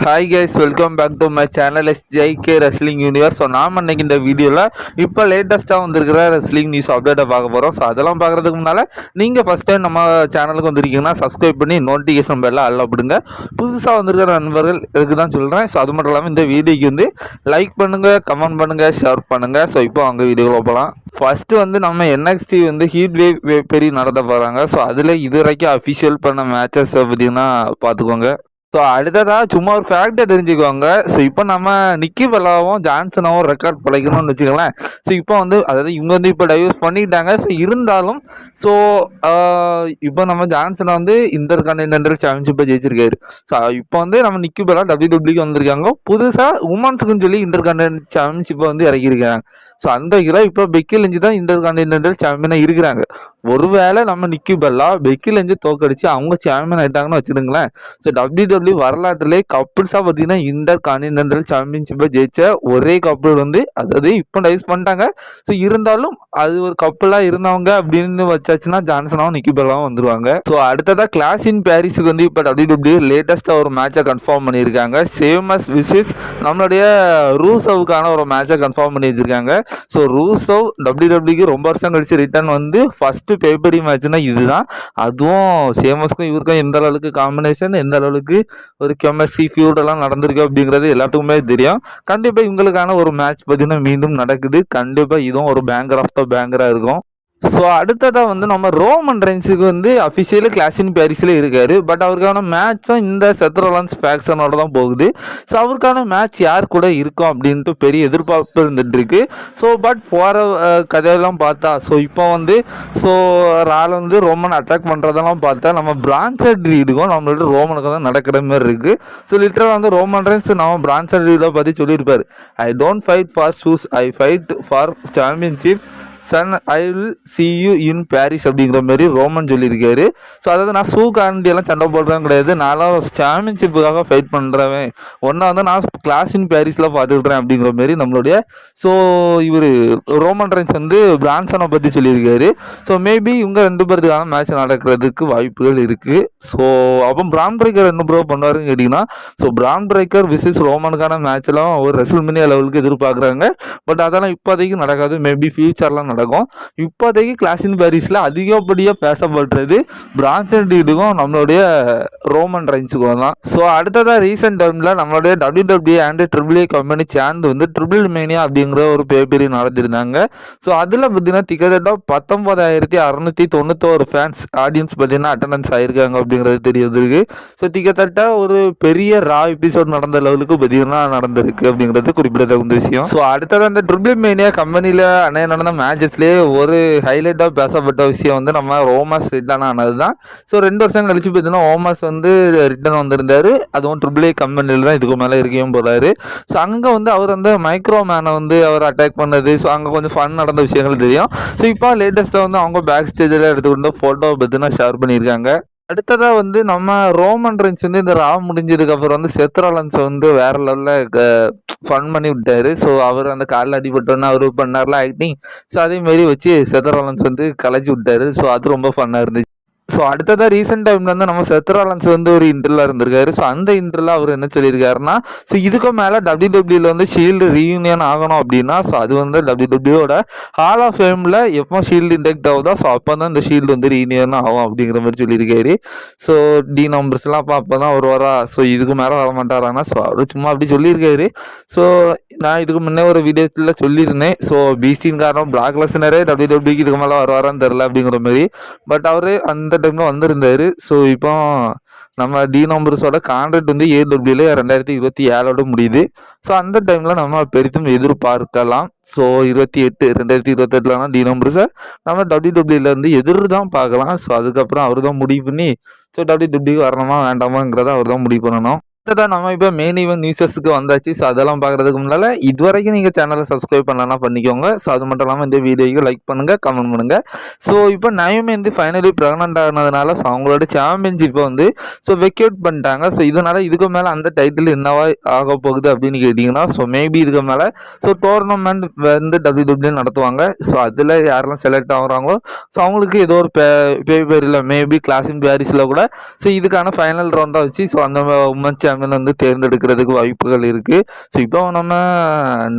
Hi guys welcome back to my channel S JK wrestling universe so நாம் அன்றைக்கி இந்த வீடியோவில் இப்போ லேட்டஸ்ட்டாக வந்திருக்கிற ரெஸ்லிங் நியூஸ் அப்டேட்டை பார்க்க போகிறோம் ஸோ அதெல்லாம் பார்க்குறதுக்கு முன்னால் நீங்கள் ஃபஸ்ட் டைம் நம்ம சேனலுக்கு வந்திருக்கீங்கன்னா சப்ஸ்கிரைப் பண்ணி நோட்டிஃபிகேஷன் பெல்லாம் அல்ல அப்படிங்க புதுசாக வந்திருக்கிற நண்பர்கள் இதுக்கு தான் சொல்கிறேன் ஸோ அது மட்டும் இல்லாமல் இந்த வீடியோக்கு வந்து லைக் பண்ணுங்கள் கமெண்ட் பண்ணுங்கள் ஷேர் பண்ணுங்கள் ஸோ இப்போ அங்கே வீடியோவில் போகலாம் ஃபஸ்ட்டு வந்து நம்ம என்எக்ஸ்டி வந்து ஹீட் வேவ் பெரிய நடத்த போகிறாங்க ஸோ அதில் இது வரைக்கும் அஃபிஷியல் பண்ண மேட்சஸ் பார்த்தீங்கன்னா பார்த்துக்கோங்க. ஸோ அடுத்ததாக சும்மா ஒரு ஃபேக்டை தெரிஞ்சுக்குவாங்க ஸோ இப்போ நம்ம நிக்கி பெல்லாவும் ஜான்சனாவும் ரெக்கார்ட் பழைக்கணும்னு வச்சுக்கோங்களேன். ஸோ இப்போ வந்து அதாவது இவங்க வந்து இப்போ டைவர்ஸ் பண்ணிக்கிட்டாங்க. ஸோ இருந்தாலும் ஸோ இப்போ நம்ம ஜான்சனை வந்து இன்டர் கான்டினென்டல் சாம்பியன்ஷிப்பை ஜெயிச்சிருக்காரு. ஸோ இப்போ வந்து நம்ம நிக்கி பெல்லா டபிள்யூ டபிள்யூக்கு வந்திருக்காங்க. புதுசாக உமன்ஸுக்குன்னு சொல்லி இன்டர் கான்டினென்டல் சாம்பியன்ஷிப்பை வந்து இறக்கியிருக்காங்க. ஸோ அந்த ஹீரோ இப்போ பெக்கி லெஞ்சு தான் இன்டர் கான்டினென்டல் சாம்பியனாக இருக்கிறாங்க. ஒருவேளை நம்ம நிக்கி பெல்லா பெக்கி லெஞ்சு தோக்கடிச்சு அவங்க சாம்பியன் ஆயிட்டாங்கன்னு வச்சுடுங்களேன் ஸோ டபிள்யூ டபிள்யூ வரலாற்றிலே கப்புள்ஸாக பார்த்தீங்கன்னா இன்டர் கான்டினென்டல் சாம்பியன்ஷிப்பை ஜெயிச்ச ஒரே கப்புள் வந்து அதாவது இப்போ டைஸ் பண்ணிட்டாங்க. ஸோ இருந்தாலும் அது ஒரு கப்புளாக இருந்தவங்க அப்படின்னு வச்சாச்சுன்னா ஜான்சனாவும் நிக்கி பெல்லாவும் வந்துருவாங்க. ஸோ அடுத்ததாக கிளாஸ் இன் பாரிஸுக்கு வந்து இப்போ டபிள்யூ டபிள்யூ லேட்டஸ்ட்டாக ஒரு மேட்சை கன்ஃபார்ம் பண்ணியிருக்காங்க. சேமஸ் விசிஸ் நம்மளுடைய ரூசவுக்கான ஒரு மேட்சை கன்ஃபார்ம் பண்ணி வச்சுருக்காங்க ஸோ ரூசவ் டபிள்யூ டபிள்யூக்கு ரொம்ப வருஷம் கழிச்சு ரிட்டர்ன் வந்து ஃபஸ்ட்டு பேப்பரி மேட்ச்னா இதுதான். அதுவும் சேமஸ்க்கும் இவருக்கும் எந்த அளவுக்கு காம்பினேஷன் எந்த அளவுக்கு ஒரு கெமஸ்ட்ரி ஃபியூடெல்லாம் நடந்திருக்கு அப்படிங்கிறது எல்லாத்துக்குமே தெரியும். கண்டிப்பாக இவங்களுக்கான ஒரு மேட்ச் பார்த்தீங்கன்னா மீண்டும் நடக்குது. கண்டிப்பாக இதுவும் ஒரு பேங்கர் ஆஃப் த பேங்கராக இருக்கும். ஸோ அடுத்ததாக வந்து நம்ம ரோமன் ரென்ஸுக்கு வந்து அஃபிஷியலு கிளாஸின் பேரிஸில் இருக்கார். பட் அவருக்கான மேட்சும் இந்த செத்ரோலான்ஸ் ஃபேக்ஷனோட தான் போகுது. ஸோ அவருக்கான மேட்ச் யார் கூட இருக்கும் அப்படின்ட்டு பெரிய எதிர்பார்ப்பு இருந்துட்டுருக்கு ஸோ பட் போகிற கதையெல்லாம் பார்த்தா ஸோ இப்போ வந்து ஸோ ரால் வந்து ரோமன் அட்டாக் பண்ணுறதெல்லாம் பார்த்தா நம்ம பிரான்சட் ரீடுக்கும் நம்மளோட ரோமனுக்கு தான் நடக்கிற மாதிரி இருக்குது ஸோ லிட்டரலாக வந்து ரோமன் ரென்ஸ் நம்ம பிரான்சட் ரீடை பற்றி சொல்லியிருப்பார். I don't fight for shoes I fight for championships son I will see you in Paris அப்படிங்கிற மாதிரி ரோமன் சொல்லியிருக்காரு. ஸோ அதாவது நான் ஷூ எல்லாம் சண்டை போடுறேன் கிடையாது. நான்லாம் சாம்பியன்ஷிப்புக்காக ஃபைட் பண்ணுறவன் ஒன்றா வந்து நான் கிளாஸ் இன் பாரிஸில் பார்த்துக்கிட்டேன் அப்படிங்கிற மாதிரி நம்மளுடைய ஸோ இவர் ரோமன் ரைன்ஸ் வந்து பிரான்சனை பற்றி சொல்லியிருக்காரு. ஸோ மேபி இவங்க ரெண்டு பேர்த்துக்கான மேட்ச் நடக்கிறதுக்கு வாய்ப்புகள் இருக்குது ஸோ அப்போ பிரான் பிரேக்கர் என்ன ப்ரோ பண்ணுவாருன்னு கேட்டிங்கன்னா ஸோ பிரான் பிரேக்கர் விசிஸ் ரோமனுக்கான மேட்ச்லாம் ஒரு ரெசல்மினியா லெவலுக்கு எதிர்பார்க்குறாங்க. பட் அதெல்லாம் இப்போதைக்கு நடக்காது. மேபி ஃபியூச்சர்லாம் நடக்கும் இப்போதைக்கு கிளாஸின் பாரிஸில் அதிகப்படியாக பேசப்படுறது பிரான்சன் டீடுக்கும் நம்மளுடைய ரோமன் ரைன்ஸுக்கும் தான். ஸோ அடுத்ததாக ரீசெண்ட் டைமில் நம்மளுடைய W W and triple A company சேர்ந்து வந்து ட்ரிபிள் மேனியா அப்படிங்கிற ஒரு பேப்பரி நடத்திருந்தாங்க ஸோ அதில் பார்த்தீங்கன்னா கிட்டத்தட்ட பத்தொன்பதாயிரத்தி அறநூற்றி தொண்ணூத்தோரு ஃபேன்ஸ் ஆடியன்ஸ் பார்த்தீங்கன்னா அட்டண்டன்ஸ் ஆயிருக்காங்க அப்படிங்கிறது தெரிய வந்திருக்கு. ஸோ கிட்டத்தட்ட ஒரு பெரிய ரா எபிசோட் நடந்த லெவலுக்கு பார்த்தீங்கன்னா நடந்திருக்கு அப்படிங்கிறது குறிப்பிடத்தகுந்த விஷயம். ஸோ அடுத்தது அந்த ட்ரிபிள் மேனியா கம்பெனியில் அன்னைய நடந்த மேட்ச் மேட்சஸ்லேயே ஒரு ஹைலைட்டாக பேசப்பட்ட விஷயம் வந்து நம்ம ரோமாஸ் ரிட்டர்ன் ஆனது தான் ஸோ ரெண்டு வருஷம் கழிச்சு பார்த்தீங்கன்னா ஓமாஸ் வந்து ரிட்டர்ன் வந்திருந்தார். அதுவும் ட்ரிபிள் ஏ கம்பெனியில் தான் இதுக்கு மேலே இருக்கையும் போகிறாரு ஸோ அங்கே வந்து அவர் வந்து மைக்ரோ மேனை வந்து அவர் அட்டாக் பண்ணது. ஸோ அங்கே கொஞ்சம் ஃபன் நடந்த விஷயங்கள் தெரியும். ஸோ இப்போ லேட்டஸ்ட்டாக வந்து அவங்க பேக் ஸ்டேஜில் எடுத்துக்கொண்டு ஃபோட்டோ பார்த்தீங்கன்னா ஷேர் பண்ணியிருக்காங்க. அடுத்ததாக வந்து நம்ம ரோமன் ரென்ஸ் வந்து இந்த ரா முடிஞ்சதுக்கப்புறம் வந்து செத்ராலன்ஸை வந்து வேற லெவலில் ஃபன் பண்ணி விட்டார். ஸோ அவர் அந்த காலில் அடிபட்டோன்னு அவர் பண்ணார்ல ஆக்டிங் ஸோ அதே மாதிரி வச்சு செத்ராலன்ஸ் வந்து கலைச்சி விட்டார். ஸோ அது ரொம்ப ஃபன்னாக இருந்துச்சு. ஸோ அடுத்ததாக ரீசெண்ட் டைமில் வந்து நம்ம செத்ராலன்ஸ் வந்து ஒரு இன்டர்வியூ இருந்திருக்காரு. ஸோ அந்த இன்டர்வியூல அவர் என்ன சொல்லியிருக்காருன்னா ஸோ இதுக்கு மேலே டபிள்யூ டபிள்யூவில் வந்து ஷீல்டு ரீயூனியன் ஆகணும் அப்படின்னா ஸோ அது வந்து டபிள்யூ டபிள்யூட ஹால் ஆஃப் ஃபேமில் எப்போ ஷீல்டு இன்டெக்ட் ஆகுதோ ஸோ அப்போ தான் இந்த ஷீல்டு வந்து ரீயூனியன் ஆகும் அப்படிங்கிற மாதிரி சொல்லியிருக்காரு. ஸோ டி நம்பர்ஸ்லாம் அப்போ அப்போ தான் வருவாரா? ஸோ இதுக்கு மேலே வர மாட்டாரானா ஸோ அவர் சும்மா அப்படி சொல்லியிருக்காரு. ஸோ நான் இதுக்கு முன்னே ஒரு வீடியோத்தில் சொல்லியிருந்தேன். ஸோ பிசின் காரணம் பிளாக் லெசனரே டபிள்யூ டபிள்யூக்கு இதுக்கு மேலே வருவாரான்னு தெரில அப்படிங்கிற மாதிரி. பட் அவர் அந்த டைமில் வந்திருந்தாரு. ஸோ இப்போ நம்ம டி நம்பர்ஸோட கான்ட்ராக்ட் வந்து ஏடபிள்யூல ரெண்டாயிரத்தி இருபத்தி ஏழோட முடியுது. ஸோ அந்த டைமில் நம்ம பெரிதும் எதிர்பார்க்கலாம். ஸோ இருபத்தி எட்டு ரெண்டாயிரத்தி இருபத்தெட்டுலனா டி நம்பர்ஸை நம்ம டபிள்யூ இருந்து எதிர் தான் பார்க்கலாம். ஸோ அதுக்கப்புறம் அவர் தான் முடிவு பண்ணி ஸோ டபிள்யூ டபிள்யூ வரணுமா வேண்டாமாங்கிறத அவர் தான் முடிவு பண்ணணும். அடுத்ததான் நம்ம இப்போ மெயின் இவன் நியூஸஸ்க்கு வந்தாச்சு. ஸோ அதெல்லாம் பார்க்குறதுக்கு முன்னால் இது வரைக்கும் நீங்கள் சேனலை சப்ஸ்கிரைப் பண்ணலாம் பண்ணிக்கோங்க. ஸோ அது மட்டும் இல்லாமல் இந்த வீடியோக்கு லைக் பண்ணுங்கள் கமெண்ட் பண்ணுங்கள் ஸோ இப்போ நயமே வந்து ஃபைனலி ப்ரெக்னென்ட் ஆனதுனால ஸோ அவங்களோட சாம்பியன்ஷிப்பை வந்து ஸோ வெக்கேட் பண்ணிட்டாங்க. ஸோ இதனால் இதுக்கு மேலே அந்த டைட்டில் என்னவா ஆக போகுது அப்படின்னு கேட்டிங்கன்னா ஸோ மேபி இதுக்கு மேலே ஸோ டோர்னமெண்ட் வந்து டபிள்யூ டபிள்யூ நடத்துவாங்க. ஸோ அதில் யாரெல்லாம் செலக்ட் ஆகுறாங்களோ ஸோ அவங்களுக்கு ஏதோ ஒரு பே பே பேரில் மேபி கிளாஸ் இன் பேரிஸில் கூட ஸோ இதுக்கான ஃபைனல் ரவுண்டாக வச்சு ஸோ அந்த உமன் சாம்பியன் வந்து தேர்ந்தெடுக்கிறதுக்கு வாய்ப்புகள் இருக்குது ஸோ இப்போ நம்ம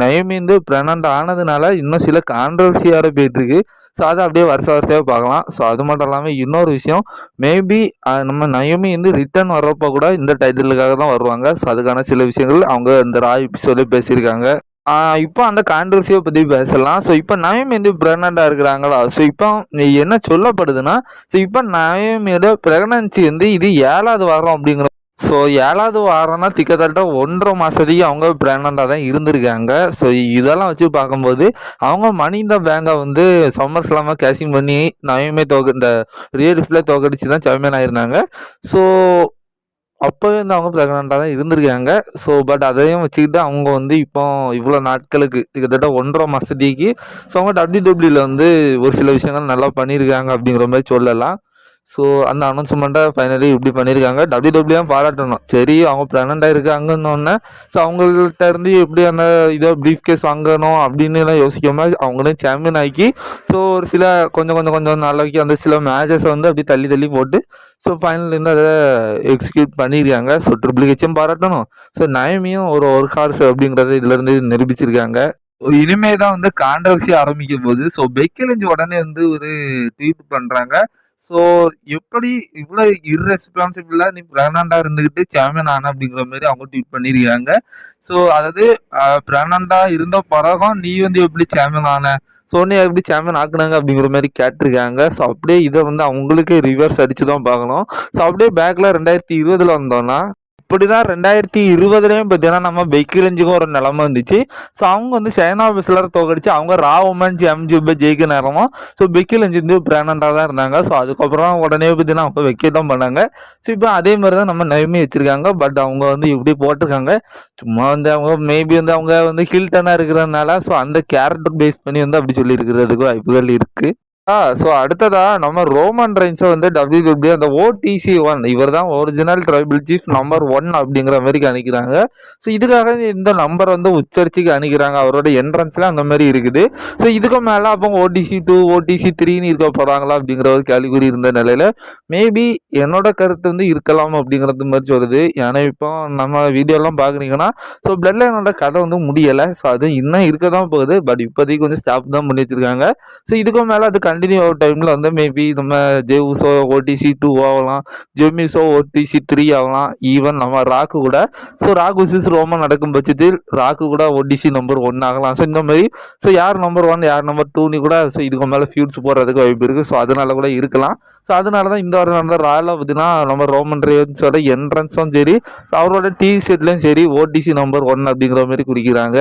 நயமி வந்து பிரெக்னண்ட் ஆனதுனால இன்னும் சில கான்ட்ரவர்சியாக போயிட்டுருக்கு. ஸோ அதை அப்படியே வருஷ வருஷமாக பார்க்கலாம். ஸோ அது மட்டும் இல்லாமல் இன்னொரு விஷயம் மேபி நம்ம நயமி வந்து ரிட்டர்ன் வர்றப்போ கூட இந்த டைட்டிலுக்காக தான் வருவாங்க. ஸோ அதுக்கான சில விஷயங்கள் அவங்க இந்த ராய் சொல்லி பேசியிருக்காங்க. இப்போ அந்த கான்ட்ரவர்சியை பற்றி பேசலாம். ஸோ இப்போ நயம் வந்து ப்ரெக்னெண்ட்டாக இருக்கிறாங்களா? ஸோ இப்போ என்ன சொல்லப்படுதுன்னா ஸோ இப்போ நயமியோட ப்ரெக்னன்சி வந்து இது ஏழாவது வாரம் அப்படிங்கிற ஸோ ஏழாவது வாரம்னா திக்கத்தட்ட ஒன்றரை மாதத்துக்கு அவங்க ப்ரெக்னெண்ட்டாக தான் இருந்திருக்காங்க. ஸோ இதெல்லாம் வச்சு பார்க்கும்போது அவங்க மணி இந்த பேங்கை வந்து சம்மர் ஸ்லாமாக கேஷிங் பண்ணி நயமே தோக்க இந்த ரியல் லிஃப்டில் தோக்கடிச்சு தான் சாம்பியன் ஆயிருந்தாங்க. ஸோ அப்போவே வந்து அவங்க ப்ரெக்னெண்ட்டாக தான் இருந்திருக்காங்க. ஸோ பட் அதையும் வச்சுக்கிட்டு அவங்க வந்து இப்போ இவ்வளோ நாட்களுக்கு கிட்டத்தட்ட ஒன்றரை மாதத்துக்கு ஸோ அவங்க டபிள்யூடபிள்யூவில் வந்து ஒரு சில விஷயங்கள் நல்லா பண்ணியிருக்காங்க அப்படிங்கிற மாதிரி சொல்லலாம். ஸோ அந்த அனௌன்ஸ்மெண்ட்டை ஃபைனலி இப்படி பண்ணியிருக்காங்க டபிள்யூடபிள்யூ பாராட்டணும். சரி அவங்க ப்ரெக்னெண்ட்டாக இருக்காங்கன்னொன்னே ஸோ அவங்கள்ட்ட இருந்து எப்படி அந்த இதை ப்ரீஃப் கேஸ் வாங்கணும் அப்படின்னு எல்லாம் யோசிக்காம அவங்களும் சாம்பியன் ஆக்கி ஸோ ஒரு சில கொஞ்சம் கொஞ்சம் கொஞ்சம் நாளைக்கு அந்த சில மேட்சஸை வந்து அப்படி தள்ளி தள்ளி போட்டு ஸோ ஃபைனல் இருந்து அதை எக்ஸிக்யூட் பண்ணியிருக்காங்க. ஸோ ட்ரிபிள் ஹெச்சும் பாராட்டணும். ஸோ நயமியும் ஒரு ஒர்க் ஹார்ஸ் அப்படிங்கிறத இதுலேருந்து நிரூபிச்சிருக்காங்க. இனிமே தான் வந்து கான்ட்ரவர்சி ஆரம்பிக்கும் போது ஸோ பெக்கிலஞ்சு உடனே வந்து ஒரு ட்வீட் பண்ணுறாங்க ஸோ எப்படி இவ்வளோ இர்ரெஸ்பான்சிபிளாக நீ ப்ரெக்னெண்ட்டாக இருந்துக்கிட்டு சாம்பியன் ஆன அப்படிங்கிற மாதிரி அவங்க ட்வீட் பண்ணியிருக்காங்க ஸோ அதாவது ப்ரெக்னெண்ட்டாக இருந்த பிறகும் நீ வந்து எப்படி சாம்பியன் ஆன? சோனியா எப்படி சாம்பியன் ஆக்குனாங்க அப்படிங்கிற மாதிரி கேட்டிருக்காங்க. ஸோ அப்படியே இதை வந்து அவங்களுக்கு ரிவர்ஸ் அடிச்சு தான் பார்க்கணும். ஸோ அப்படியே பேக்கில் ரெண்டாயிரத்தி இருபதில் வந்தோன்னா இப்படி தான் ரெண்டாயிரத்தி இருபதுலேயும் பார்த்தீங்கன்னா நம்ம பெக்கிலஞ்சுக்கும் ஒரு நிலமை இருந்துச்சு ஸோ அவங்க வந்து சைனா பிஸ்லர் தோக்கடிச்சு அவங்க ரா உமன்ஸ் எம்ஜிபே ஜெயிக்க நேரமும் ஸோ பெக்கிலஞ்சு வந்து பிராண்டாக தான் இருந்தாங்க. ஸோ அதுக்கப்புறம் உடனே பார்த்தீங்கன்னா அவங்க வைக்க தான் பண்ணாங்க. ஸோ இப்போ அதே மாதிரி தான் நம்ம நைமே வச்சுருக்காங்க. பட் அவங்க வந்து இப்படி போட்டிருக்காங்க. சும்மா வந்து அவங்க மேபி வந்து அவங்க வந்து ஹில்டனாக இருக்கிறதுனால ஸோ அந்த கேரக்டர் பேஸ் பண்ணி வந்து அப்படி சொல்லியிருக்கிறதுக்கு வாய்ப்புகள் இருக்குது ஸோ அடுத்ததா நம்ம ரோமன் ரைன்ஸை வந்து டபிள்யூ அந்த ஓடிசி ஒன் இவர் தான் original tribal chief number one அப்படிங்கிற மாதிரி அனுக்கிறாங்க ஸோ இதுக்காக இந்த நம்பர் வந்து உச்சரிச்சுக்கு அனுக்கிறாங்க அவரோட என்ட்ரன்ஸ்ல அந்த மாதிரி இருக்குது. ஸோ இதுக்கு மேலே அப்போ ஓடிசி டூ ஓடிசி த்ரீன்னு இருக்க போகிறாங்களா அப்படிங்கிற ஒரு கேள்விக்குறி இருந்த நிலையில் மேபி என்னோட கருத்து வந்து இருக்கலாம் அப்படிங்கிறது மாதிரி சொல்லுது. ஏன்னா இப்போ நம்ம வீடியோலாம் பார்க்குறீங்கன்னா ஸோ பிளட் லைனோட கதை வந்து முடியலை. ஸோ அது இன்னும் இருக்க தான் போகுது. பட் இப்போதைக்கு கொஞ்சம் ஸ்டாப் தான் பண்ணி வச்சிருக்காங்க. ஸோ இதுக்கு மேலே அது கண்டினியூ ஆகிற டைமில் வந்து மேபி நம்ம ஜெவுசோ ஓடிசி டூ ஆகலாம். ஜெமிஸோ ஓடிசி த்ரீ ஆகலாம். ஈவன் நம்ம ராக்கு கூட. ஸோ ராக் விசிஸ் ரோமா நடக்கும் பட்சத்தில் ராக்கு கூட ஓடிசி நம்பர் ஒன் ஆகலாம். ஸோ இந்த மாதிரி ஸோ யார் நம்பர் ஒன் யார் நம்பர் டூனி கூட ஸோ இதுக்கு மேலே ஃபியூட்ஸ் போடுறதுக்கு வாய்ப்பு இருக்குது ஸோ அதனால கூட இருக்கலாம். ஸோ அதனால தான் இந்த வாரம் நடந்த ராயில் பார்த்தீங்கன்னா நம்ம ரோமன் ரேவன்ஸோட என்ட்ரன்ஸும் சரி அவரோட டிவி செட்லையும் சரி ஓடிசி நம்பர் ஒன் அப்படிங்கிற மாதிரி குறிக்கிறாங்க.